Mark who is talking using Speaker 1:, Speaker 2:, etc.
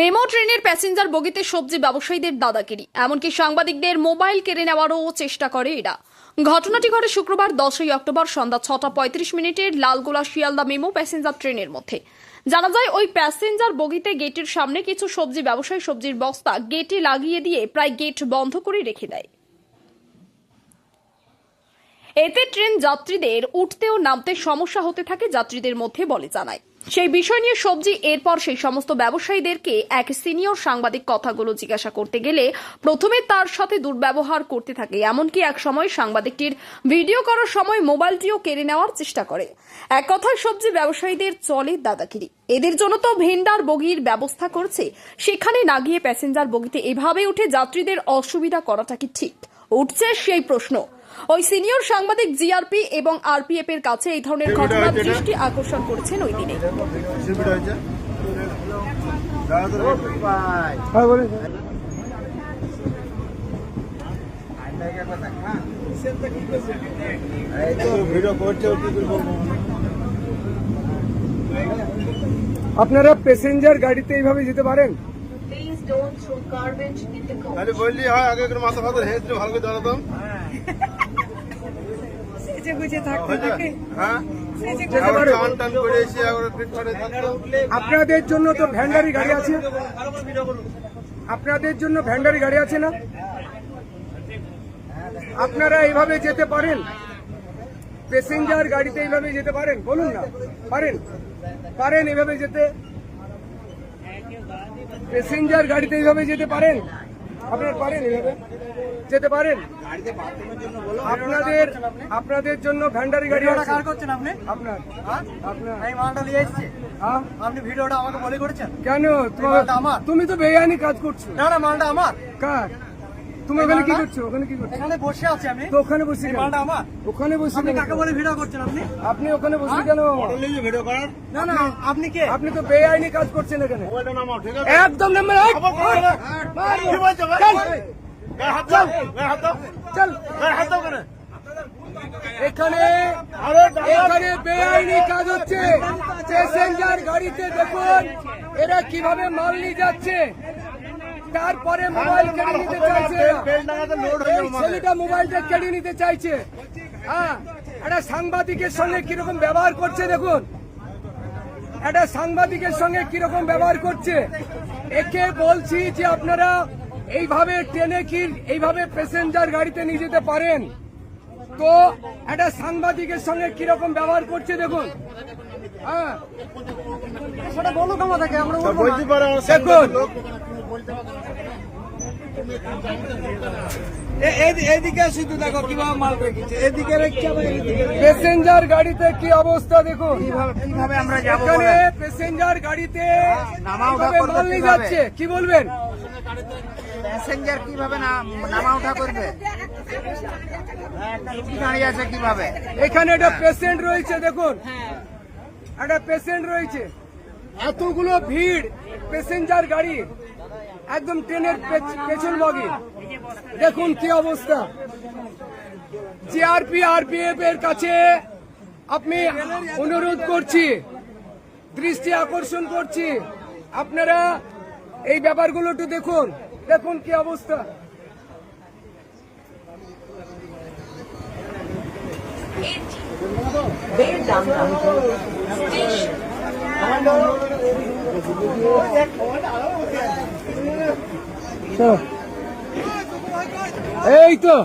Speaker 1: Memo ট্রেনের passenger বগিতে সবজি ব্যবসায়ীদের দাদাগিরি। এমনকি সাংবাদিকদের মোবাইল কেড়ে নেওয়ারও চেষ্টা করে এরা। ঘটনাটি ঘটে শুক্রবার দশই অক্টোবর সন্ধ্যা ছটা পঁয়ত্রিশ মিনিটের লালগোলা শিয়ালদা মেমো প্যাসেঞ্জার ট্রেনের মধ্যে। জানা যায়, ওই প্যাসেঞ্জার বগিতে গেটের সামনে কিছু সবজি ব্যবসায়ী সবজির বস্তা গেটে লাগিয়ে দিয়ে প্রায় গেট বন্ধ করে রেখে দেয়। এতে ট্রেন যাত্রীদের উঠতে ও নামতে সমস্যা হতে থাকে যাত্রীদের মধ্যে বলে জানায়। সেই বিষয় নিয়ে সবজি, এরপর সেই সমস্ত ব্যবসায়ীদেরকে এক সিনিয়র সাংবাদিক কথাগুলো জিজ্ঞাসা করতে গেলে প্রথমে তার সাথে দুর্ব্যবহার করতে থাকে। এমনকি এক সময় সাংবাদিকটির ভিডিও করার সময় মোবাইলটিও কেড়ে নেওয়ার চেষ্টা করে। এক কথায় সবজি ব্যবসায়ীদের চলে দাদাগিরি। এদের জন্য তো ভেন্ডার, বগির ব্যবস্থা করছে। সেখানে না গিয়ে প্যাসেঞ্জার বগিতে এভাবে উঠে যাত্রীদের অসুবিধা করাটা কি ঠিক? উঠছে সেই প্রশ্ন। ওই সিনিয়র সাংবাদিক জিআরপি এবং আরপিএফ এর কাছে এই ধরনের ঘটনার দৃষ্টি আকর্ষণ করেছেন ওই দিনে।
Speaker 2: হ্যাঁ আপনারা প্যাসেঞ্জার গাড়িতে এইভাবে যেতে পারেন?
Speaker 3: বললি হয় আগে করে মাথা ফাথা হেঁচড়ে ভালো করে দাঁড়াতাম।
Speaker 4: সেজে গুজে থাকতে থাকে।
Speaker 3: হ্যাঁ। ফিটফাটে থাকতো।
Speaker 2: আপনাদের জন্য তো ভ্যান্ডারি গাড়ি আছে। আপনাদের জন্য ভ্যান্ডারি গাড়ি আছে না? আপনারা এইভাবে যেতে পারেন? প্যাসেঞ্জার গাড়িতে এইভাবে যেতে পারেন? বলুন না। পারেন? পারেন এইভাবে যেতে? প্যাসেঞ্জার গাড়িতে এইভাবে যেতে পারেন? আপনারা পারেন যেতে পারেন? আপনাদের আপনাদের জন্য ভ্যান্ডারি গাড়ি
Speaker 4: কার করছেন আপনি?
Speaker 2: আপনার
Speaker 4: হ্যাঁ?
Speaker 2: আপনার।
Speaker 4: আমি মালটা নিয়ে এসেছি।
Speaker 2: হ্যাঁ?
Speaker 4: আপনি ভিডিওটা আমাকে বলে করেছেন?
Speaker 2: কেন? তোমার- তুমি তো বেআইনি কাজ করছ।
Speaker 4: না না মালটা আমার।
Speaker 2: কার? তুমি ওখানে কি করছ? ওখানে কি করছ?
Speaker 4: এখানে বসে আছি আমি।
Speaker 2: তো ওখানে বসে কেন?
Speaker 4: মালটা আমার।
Speaker 2: ওখানে বসে
Speaker 4: আপনি কাকে বলে ভিডিও করছেন আপনি?
Speaker 2: আপনি ওখানে বসে কেন?
Speaker 3: ভিডিও করার?
Speaker 4: না না আপনি কে?
Speaker 2: আপনি তো বেআইনি কাজ করছেন এখানে।
Speaker 3: মোবাইলটা নামাও ঠিক আছে?
Speaker 2: একদম নাম্বার
Speaker 3: কি বলছো ভাই? গায়ে হাত দাও গায়ে হাত দাও।
Speaker 2: চল।
Speaker 3: গায়ে হাত দাও কেন
Speaker 2: এখানে এখানে বেআইনি কাজ হচ্ছে। প্যাসেঞ্জার গাড়িতে দেখুন এরা কীভাবে মাল নিয়ে যাচ্ছে। তারপরে মোবাইল কেড়ে নিতে চাইছে।
Speaker 3: হয়ে
Speaker 2: এই ছেলেটা মোবাইলটা কেড়ে নিতে চাইছে। হ্যাঁ একটা সাংবাদিকের সঙ্গে কীরকম ব্যবহার করছে দেখুন। একটা সাংবাদিকের সঙ্গে কীরকম ব্যবহার করছে। একে বলছি যে আপনারা এইভাবে ট্রেনে কি এইভাবে প্যাসেঞ্জার গাড়িতে নিয়ে যেতে পারেন। তো একটা সাংবাদিকের সঙ্গে কীরকম ব্যবহার করছে দেখুন। হ্যাঁ। দেখুন।
Speaker 4: এদিকে শুধু দেখো কীভাবে মাল রেখেছে। এদিকে
Speaker 2: প্যাসেঞ্জার গাড়িতে কি অবস্থা দেখুন।
Speaker 4: কীভাবে আমরা যাব
Speaker 2: এখানে প্যাসেঞ্জার গাড়িতে মাল নিয়ে যাচ্ছে? কি বলবেন?
Speaker 5: প্যাসেঞ্জার কীভাবে না- নামা ওঠা করবে দাঁড়িয়ে আছে কীভাবে?
Speaker 2: এখানে একটা পেশেন্ট রয়েছে দেখুন। একটা পেশেন্ট রয়েছে। এতগুলো ভিড় প্যাসেঞ্জার গাড়ি। একদম ট্রেনের পেছ- পেছন বগি। দেখুন কি অবস্থা। জিআরপি, আরপিএফ এর কাছে আপনি অনুরোধ করছি, দৃষ্টি আকর্ষণ করছি। আপনারা এই ব্যাপারগুলো একটু দেখুন। দেখুন কি অবস্থা। এই তো।